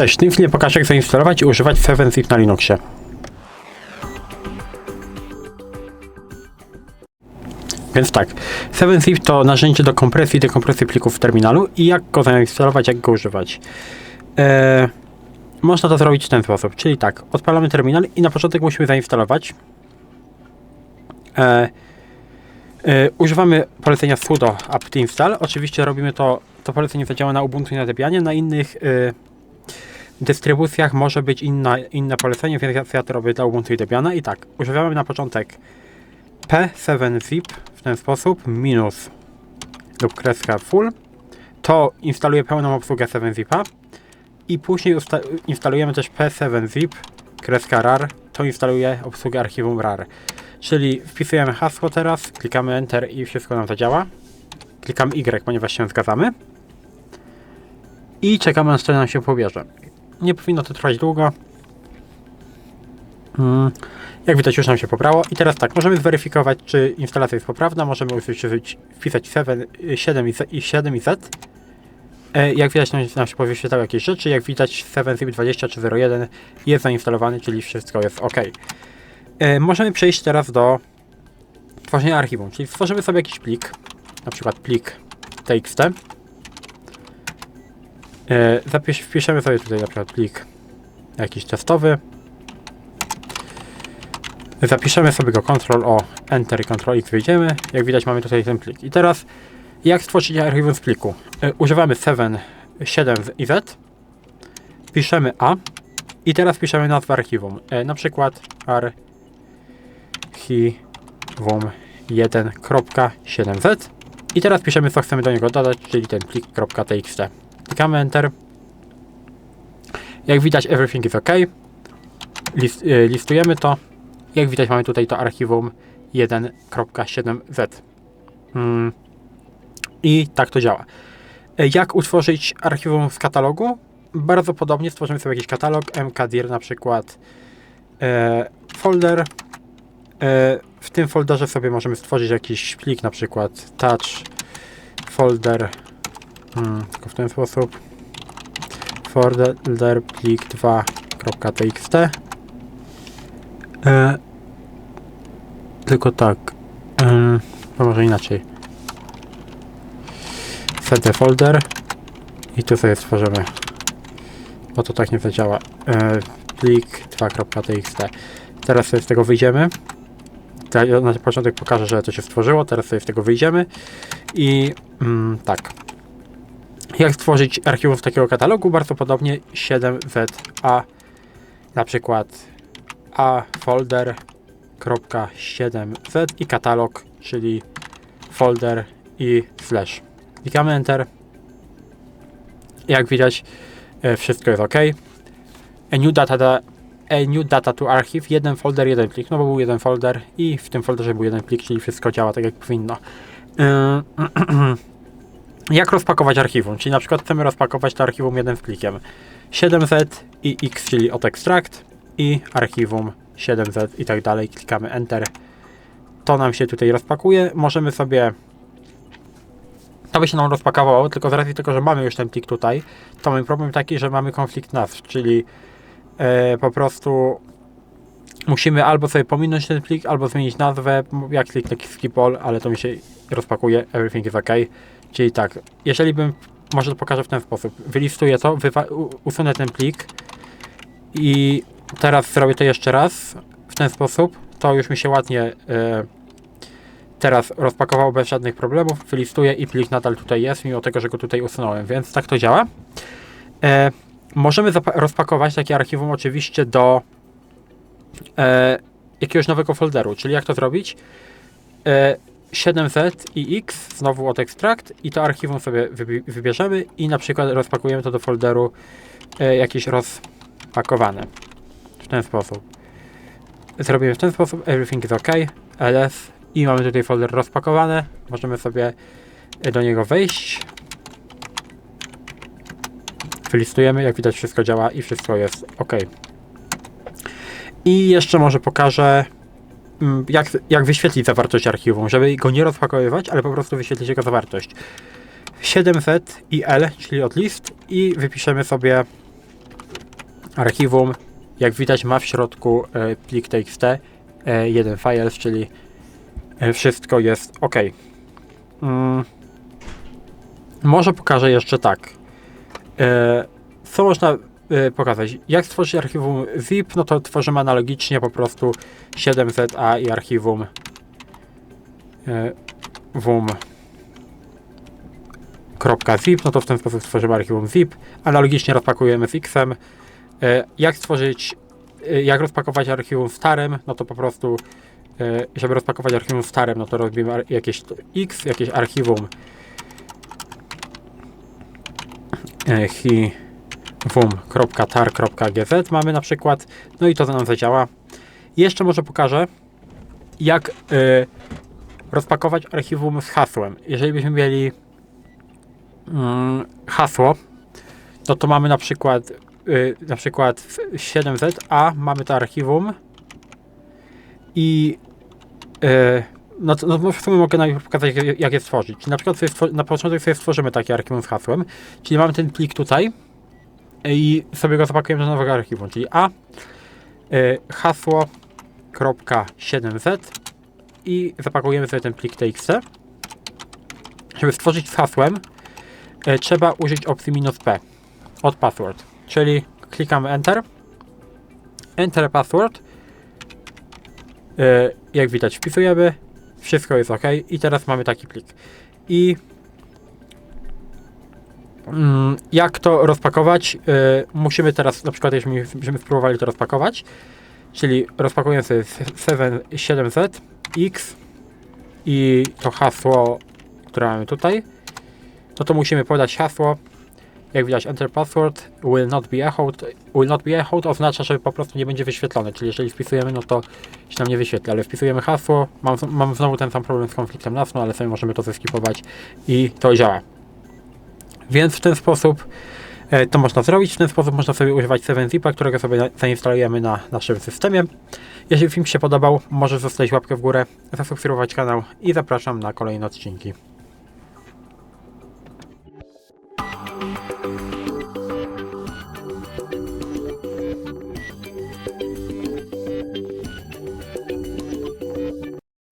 Cześć, w tym filmie pokażę jak zainstalować i używać 7zip na Linuxie. Więc tak, 7zip to narzędzie do kompresji i dekompresji plików w terminalu i jak go zainstalować, jak go używać. Eee, można to zrobić w ten sposób, czyli tak, odpalamy terminal i na początek musimy zainstalować. Eee, używamy polecenia sudo apt install. Oczywiście robimy to, to polecenie zadziała na Ubuntu i na Debianie, na innych e, dystrybucjach może być inna, inne polecenie, więc ja, to robię dla Ubuntu i Debiana. I tak, używamy na początek p7zip w ten sposób, minus lub kreska full. To instaluje pełną obsługę 7zipa i później instalujemy też p7zip kreska rar, to instaluje obsługę archiwum rar. Czyli wpisujemy hasło teraz, klikamy Enter i wszystko nam zadziała. Klikamy Y, ponieważ się zgadzamy. I czekamy aż to nam się pobierze. Nie powinno to trwać długo. Mm, Jak widać już nam się pobrało. I teraz tak, możemy zweryfikować czy instalacja jest poprawna. Możemy użyć, wpisać 7, 7 i Z. I 7 i Z. Jak widać nam, nam się powyświetlały jakieś rzeczy. Jak widać 7zip20 czy 01 jest zainstalowany, czyli wszystko jest ok. E, możemy przejść teraz do tworzenia archiwum, czyli stworzymy sobie jakiś plik, na przykład plik txt. E, wpiszemy sobie tutaj na przykład plik jakiś testowy. Zapiszemy sobie go Ctrl O, Enter i Ctrl X wyjdziemy. Jak widać mamy tutaj ten plik. I teraz jak stworzyć archiwum z pliku? E, używamy 7, 7 i Z. Piszemy A. I teraz piszemy nazwę archiwum. E, na przykład ar archiwum 1.7z i teraz piszemy co chcemy do niego dodać, czyli ten plik.txt. Klikamy Enter. Jak widać everything is ok. List, y, listujemy to. Jak widać mamy tutaj to archiwum 1.7z. Mm. I tak to działa. E, Jak utworzyć archiwum z katalogu? Bardzo podobnie stworzymy sobie jakiś katalog, mkdir na przykład e, folder E, W tym folderze sobie możemy stworzyć jakiś plik, na przykład touch folder, hmm, tylko w ten sposób, folder plik 2.txt. E, tylko tak, e, może inaczej. CD folder i tu sobie stworzymy, bo to tak nie zadziała. E, plik 2.txt. Teraz sobie z tego wyjdziemy. Na początek pokażę, że to się stworzyło, teraz sobie z tego wyjdziemy i mm, tak. Jak stworzyć archiwum z takiego katalogu? Bardzo podobnie 7ZA na przykład a folder 7z i katalog, czyli folder i slash. Klikamy Enter. Jak widać, e, wszystko jest ok. A new data, da, a new data to archive, jeden folder, jeden plik, no bo był jeden folder i w tym folderze był jeden plik, czyli wszystko działa tak jak powinno. Jak rozpakować archiwum? Czyli na przykład chcemy rozpakować to archiwum jednym plikiem. 7z i x, czyli od extract i archiwum 7z i tak dalej. Klikamy Enter. To nam się tutaj rozpakuje. Możemy sobie to by się nam rozpakowało, tylko z racji tego, że mamy już ten plik tutaj, to mamy problem taki, że mamy konflikt nazw, czyli e, po prostu musimy albo sobie pominąć ten plik, albo zmienić nazwę, jak kliknę skip all, ale to mi się rozpakuje, everything is ok. Czyli tak, jeżeli bym, może to pokażę w ten sposób, wylistuję to, usunę ten plik i teraz zrobię to jeszcze raz w ten sposób, to już mi się ładnie e, teraz rozpakowało bez żadnych problemów, wylistuję i plik nadal tutaj jest, mimo tego, że go tutaj usunąłem, więc tak to działa. E, możemy rozpakować takie archiwum oczywiście do e, jakiegoś nowego folderu, czyli jak to zrobić? 7z i x, znowu od extract i to archiwum sobie wybi- wybierzemy i na przykład rozpakujemy to do folderu e, jakieś rozpakowane w ten sposób. Zrobimy w ten sposób, everything is ok, ls i mamy tutaj folder rozpakowany, możemy sobie e, do niego wejść. Wylistujemy, jak widać wszystko działa i wszystko jest ok. I jeszcze może pokażę jak, jak wyświetlić zawartość archiwum, żeby go nie rozpakowywać, ale po prostu wyświetlić jego zawartość. 7z i L, czyli od list i wypiszemy sobie archiwum, jak widać, ma w środku e, plik txt, e, jeden files, czyli e, wszystko jest ok. Mm. Może pokażę jeszcze tak. Co można pokazać? Jak stworzyć archiwum zip? No to tworzymy analogicznie po prostu 7ZA i archiwum e, wum .zip, no to w ten sposób stworzymy archiwum zip. Analogicznie rozpakujemy z Xem. E, Jak stworzyć, jak rozpakować archiwum starym, no to po prostu, żeby rozpakować archiwum starym, no to robimy jakieś X, jakieś archiwum e, hivum.tar.gz mamy na przykład, no i to nam zadziała. Jeszcze może pokażę, jak e, rozpakować archiwum z hasłem. Jeżeli byśmy mieli mm, hasło, no to mamy na przykład y, na przykład w 7Z, a mamy to archiwum i y, no, to, no w sumie mogę najpierw pokazać jak, jak je stworzyć. Czyli na przykład sobie na początek sobie stworzymy takie archiwum z hasłem, czyli mamy ten plik tutaj i sobie go zapakujemy do nowego archiwum, czyli a y, hasło.7z i zapakujemy sobie ten plik txt. Żeby stworzyć z hasłem, e, trzeba użyć opcji "-p" od password. Czyli klikamy Enter. Enter password. E, Jak widać wpisujemy. Wszystko jest ok. I teraz mamy taki plik. I jak to rozpakować? E, Musimy teraz, na przykład, jeśli byśmy spróbowali to rozpakować, czyli rozpakujemy sobie 7, 7Z, X i to hasło, które mamy tutaj, no to musimy podać hasło. Jak widać, enter password will not be echoed. Will not be echoed oznacza, że po prostu nie będzie wyświetlone, czyli jeżeli wpisujemy, no to się nam nie wyświetli, ale wpisujemy hasło. Mam, mam znowu ten sam problem z konfliktem nasnu, ale sobie możemy to zeskipować i to działa. Więc w ten sposób e, to można zrobić. W ten sposób można sobie używać 7zipa, którego sobie zainstalujemy na naszym systemie. Jeżeli film się podobał, możesz zostawić łapkę w górę, zasubskrybować kanał i zapraszam na kolejne odcinki.